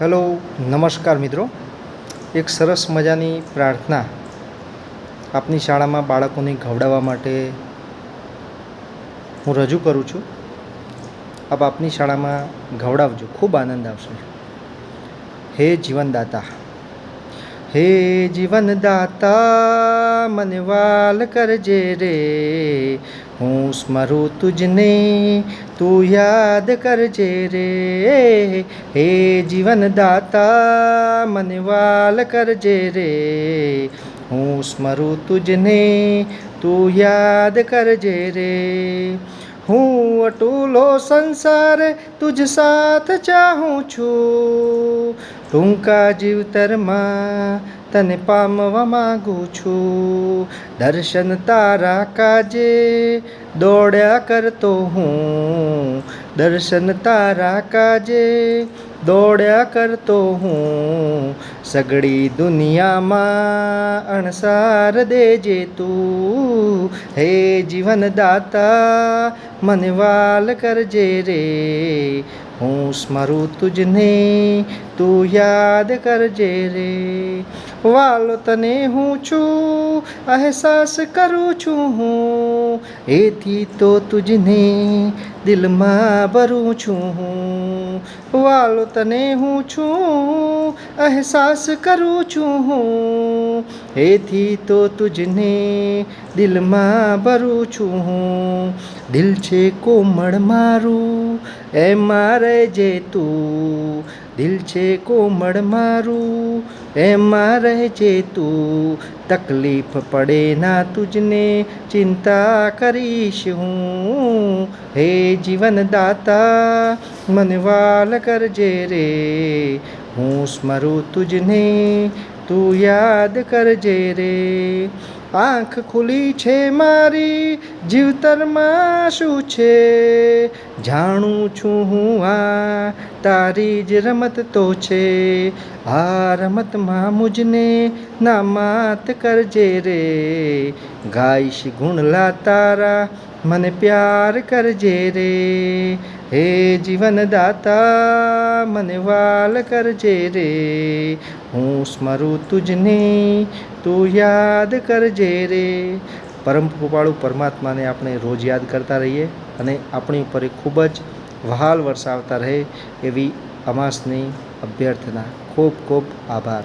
Hello, નમસ્કાર મિત્રો. એક સરસ મજાની પ્રાર્થના આપની શાળામાં બાળકોને ગવડાવવા માટે હું રજૂ કરું છું. આપ આપની શાળામાં ગવડાવજો ખૂબ આનંદ આવશે. હે જીવનદાતા હે જીવનદાતા, મને વાલ કરજે રે. હું સ્મરું તુજને, તું યાદ કરજે રે. હે જીવનદાતા, મને વાલ કરજે રે. હું સ્મરું તુજને, તું યાદ કરજે રે. હું અટૂલો સંસાર તુજ સાથ ચાહું છું. ટૂંકા જીવતરમાં તને પામવા માગું છું. દર્શન તારા કાજે દોડ્યા કરતો હું. દર્શન તારા કાજે દોડ્યા કરતો હું. સગળી દુનિયામાં અણસાર દેજે તું. હે જીવનદાતા, મને વાલ કરજે રે. હું સ્મરું તુજને, તું યાદ કરજે રે. વાલો તને હું છું, અહેસાસ કરું છું હું. એથી તો તુજને દિલમાં ભરું છું હું. વાલો તને હું છું, અહેસાસ કરું છું હું. એથી તો તુજને દિલમાં ભરું છું હું. દિલ છે કોમળ મારું, એમાં રહેજે તું. દિલ છે કોમળ મારું, એમાં રહેજે તું. તકલીફ પડે ના તુજને, ચિંતા કરીશ હું. હે જીવનદાતા મને વાલ કરજે રે. હું સ્મરું તુજને, તું યાદ કરજે રે. આંખ ખુલી છે મારી, જીવતરમાં શું છે? જાણું છું હું આ તારી જ રમત તો છે. આ રમતમાં મુજને ના માત કરજે રે. ગાઈશ ગુણલા તારા મને પ્યાર કરજે રે. હે જીવનદાતા, મને વાલ કરજે રે. હું સ્મરું તુજને, તું યાદ કરજે રે. પરમ કૃપાળુ પરમાત્માને આપણે રોજ યાદ કરતા રહીએ અને આપણી ઉપર ખૂબ જ વહાલ વરસાવતા રહે એવી અમાસની અભ્યર્થના. ખૂબ ખૂબ આભાર.